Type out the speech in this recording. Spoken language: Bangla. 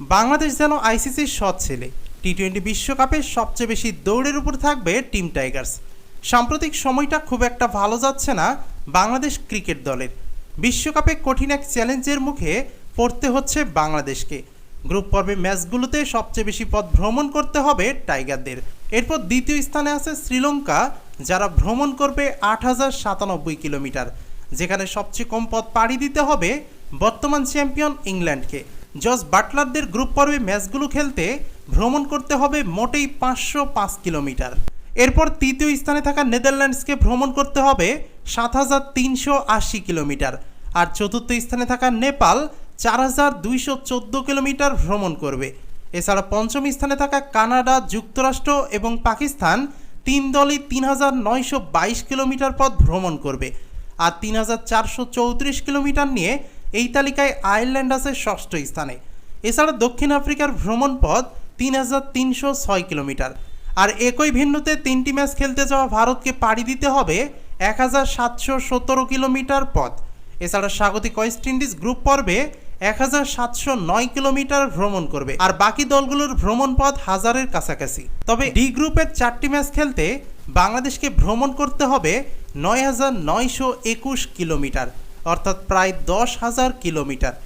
বাংলাদেশ যেন আইসিসির সৎ ছেলে। টি টোয়েন্টি বিশ্বকাপে সবচেয়ে বেশি দৌড়ের উপর থাকবে টিম টাইগার্স। সাম্প্রতিক সময়টা খুব একটা ভালো যাচ্ছে না বাংলাদেশ ক্রিকেট দলের। বিশ্বকাপে কঠিন এক চ্যালেঞ্জের মুখে পড়তে হচ্ছে বাংলাদেশকে। গ্রুপ পর্বে ম্যাচগুলোতে সবচেয়ে বেশি পথ ভ্রমণ করতে হবে টাইগারদের। এরপর দ্বিতীয় স্থানে আছে শ্রীলঙ্কা, যারা ভ্রমণ করবে আট হাজার সাতানব্বই কিলোমিটার। যেখানে সবচেয়ে কম পথ পাড়ি দিতে হবে বর্তমান চ্যাম্পিয়ন ইংল্যান্ডকে। জস বাটলারদের গ্রুপ পর্বে ম্যাচগুলো খেলতে ভ্রমণ করতে হবে মোটেই পাঁচশো পাঁচ কিলোমিটার। এরপর তৃতীয় স্থানে থাকা নেদারল্যান্ডসকে ভ্রমণ করতে হবে সাত হাজার তিনশো আশি কিলোমিটার। আর চতুর্থ স্থানে থাকা নেপাল চার হাজার দুইশো চোদ্দ কিলোমিটার ভ্রমণ করবে। এছাড়া পঞ্চম স্থানে থাকা কানাডা, যুক্তরাষ্ট্র এবং পাকিস্তান তিন দলই তিন হাজার নয়শো বাইশ কিলোমিটার পথ ভ্রমণ করবে। আর তিন হাজার চারশো চৌত্রিশ কিলোমিটার নিয়ে এই তালিকায় আয়ারল্যান্ড আছে ষষ্ঠ স্থানে। এছাড়া দক্ষিণ আফ্রিকার ভ্রমণ পথ তিন হাজার তিনশো ছয় কিলোমিটার। আর একই ভিন্নতে তিনটি ম্যাচ খেলতে যাওয়া ভারতকে পাড়ি দিতে হবে এক হাজার সাতশো সতেরো কিলোমিটার পথ। এছাড়া স্বাগতিক ওয়েস্ট ইন্ডিজ গ্রুপ পর্বে এক হাজার সাতশো নয় কিলোমিটার ভ্রমণ করবে। আর বাকি দলগুলোর ভ্রমণ পথ হাজারের কাছাকাছি। তবে ডি গ্রুপের চারটি ম্যাচ খেলতে বাংলাদেশকে ভ্রমণ করতে হবে নয় হাজার নয়শো একুশ কিলোমিটার। অর্থাৎ প্রায় দশ হাজার কিলোমিটার।